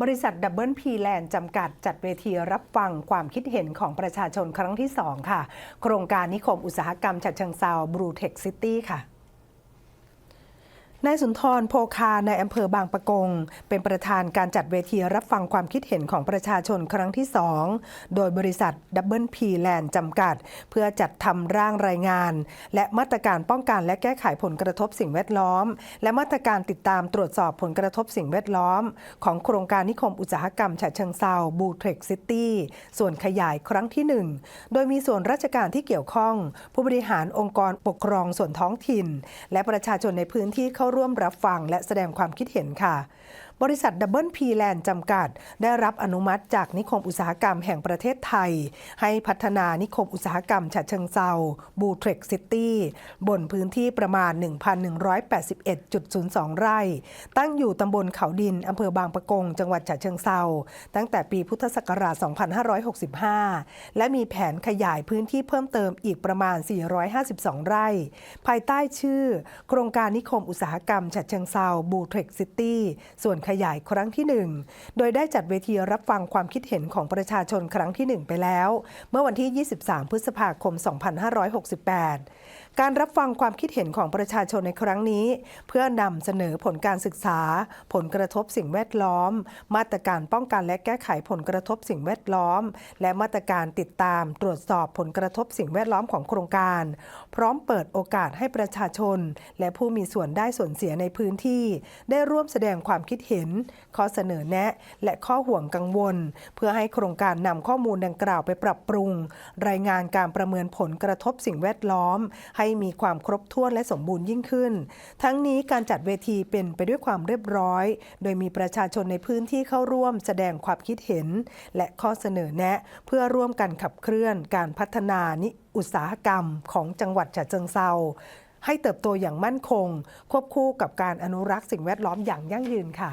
บริษัทดับเบิลพีแลนด์จำกัดจัดเวทีรับฟังความคิดเห็นของประชาชนครั้งที่ 2 ค่ะ โครงการนิคมอุตสาหกรรมฉะเชิงเซาบรูเทคซิตี้ค่ะ นายสุนทรโพคาในอำเภอบางปะกง เป็นประธานการจัดเวทีรับฟังความคิดเห็นของประชาชนครั้งที่2โดยบริษัทดับเบิลพีแลนด์จำกัด เพื่อจัดทำร่างรายงาน และมาตรการป้องกันและแก้ไขผลกระทบสิ่งแวดล้อม และมาตรการติดตามตรวจสอบผลกระทบสิ่งแวดล้อม ของโครงการนิคมอุตสาหกรรมฉะเชิงเซาบูเทคซิตี้ส่วนขยายครั้งที่ 1 โดยมีส่วนราชการที่เกี่ยวข้อง ผู้บริหารองค์กรปกครองส่วนท้องถิ่น และประชาชนในพื้นที่เข้าร่วมรับฟังและแสดงความคิดเห็นค่ะ บริษัทดับเบิลพีแลนด์จำกัด ได้รับอนุมัติจากนิคมอุตสาหกรรมแห่งประเทศไทย ให้พัฒนานิคมอุตสาหกรรมฉะเชิงเซาบูเทรคซิตี้บนพื้นที่ประมาณ 1,181.02 ไร่ ตั้งอยู่ตำบลเขาดินอำเภอบางปะกง จังหวัดฉะเชิงเซาตั้งแต่ปีพุทธศักราช 2565 และมีแผนขยายพื้นที่เพิ่มเติมอีกประมาณ 452 ไร่ ภายใต้ชื่อ โครงการนิคมอุตสาหกรรมฉะเชิงเซาบูเทรคซิตี้ส่วนขยายครั้งที่ 1 โดยได้จัดเวทีรับฟังความคิดเห็นของประชาชนครั้งที่ 1 ไปแล้ว เมื่อวันที่ 23 พฤษภาคม 2568การรับฟังความคิดเห็นของประชาชนในครั้งนี้ เพื่อนำเสนอผลการศึกษา ผลกระทบสิ่งแวดล้อม มาตรการป้องกันและแก้ไขผลกระทบสิ่งแวดล้อม และมาตรการติดตามตรวจสอบผลกระทบสิ่งแวดล้อมของโครงการ พร้อมเปิดโอกาสให้ประชาชน และผู้มีส่วนได้ส่วนเสียในพื้นที่ ได้ร่วมแสดงความคิดเห็น ข้อเสนอแนะ และข้อห่วงกังวล เพื่อให้โครงการนำข้อมูลดังกล่าวไปปรับปรุง รายงานการประเมินผลกระทบสิ่งแวดล้อมให้มีความครบถ้วนและสมบูรณ์ยิ่งขึ้น ทั้งนี้การจัดเวทีเป็นไปด้วยความเรียบร้อย โดยมีประชาชนในพื้นที่เข้าร่วมแสดงความคิดเห็น และข้อเสนอแนะ เพื่อร่วมกันขับเคลื่อนการพัฒนานิอุตสาหกรรมของจังหวัดฉะเชิงเซาให้เติบโตอย่างมั่นคง ควบคู่กับการอนุรักษ์สิ่งแวดล้อมอย่างยั่งยืนค่ะ